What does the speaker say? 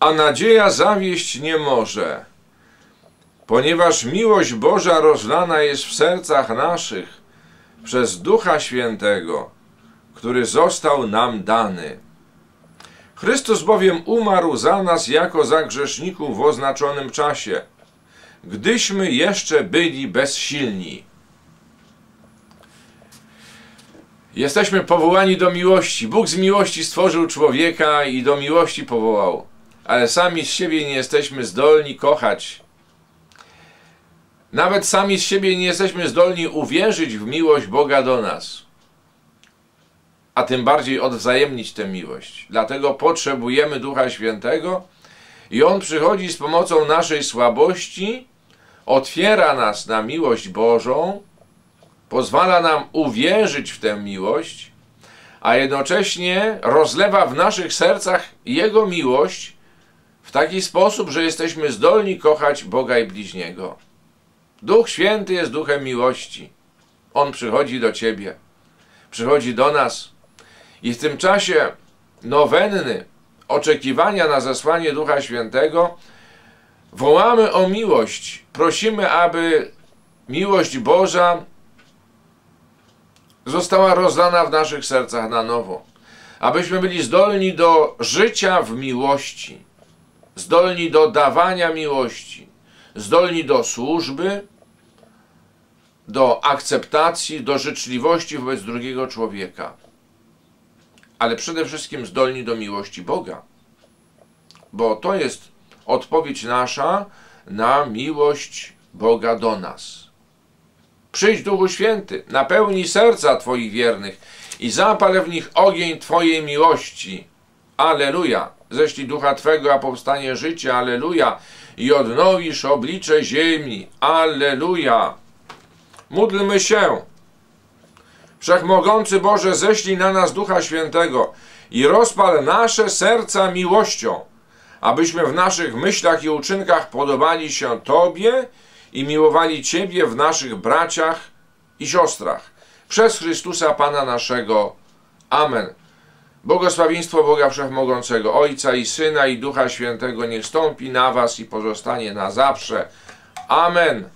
A nadzieja zawieść nie może, ponieważ miłość Boża rozlana jest w sercach naszych przez Ducha Świętego, który został nam dany. Chrystus bowiem umarł za nas jako za grzeszników w oznaczonym czasie, gdyśmy jeszcze byli bezsilni. Jesteśmy powołani do miłości. Bóg z miłości stworzył człowieka i do miłości powołał, ale sami z siebie nie jesteśmy zdolni kochać. Nawet sami z siebie nie jesteśmy zdolni uwierzyć w miłość Boga do nas, a tym bardziej odwzajemnić tę miłość. Dlatego potrzebujemy Ducha Świętego i On przychodzi z pomocą naszej słabości, otwiera nas na miłość Bożą pozwala nam uwierzyć w tę miłość, a jednocześnie rozlewa w naszych sercach Jego miłość w taki sposób, że jesteśmy zdolni kochać Boga i bliźniego. Duch Święty jest duchem miłości. On przychodzi do Ciebie, przychodzi do nas i w tym czasie nowenny, oczekiwania na zesłanie Ducha Świętego, wołamy o miłość, prosimy, aby miłość Boża została rozdana w naszych sercach na nowo. Abyśmy byli zdolni do życia w miłości, zdolni do dawania miłości, zdolni do służby, do akceptacji, do życzliwości wobec drugiego człowieka, ale przede wszystkim zdolni do miłości Boga, bo to jest odpowiedź nasza na miłość Boga do nas. Przyjdź Duchu Święty, napełnij serca Twoich wiernych i zapal w nich ogień Twojej miłości. Aleluja. Ześlij Ducha Twego, a powstanie życie. Aleluja. I odnowisz oblicze ziemi. Aleluja. Módlmy się. Wszechmogący Boże, ześlij na nas Ducha Świętego i rozpal nasze serca miłością, abyśmy w naszych myślach i uczynkach podobali się Tobie i miłowali Ciebie w naszych braciach i siostrach. Przez Chrystusa Pana naszego. Amen. Błogosławieństwo Boga Wszechmogącego, Ojca i Syna i Ducha Świętego niech stąpi na Was i pozostanie na zawsze. Amen.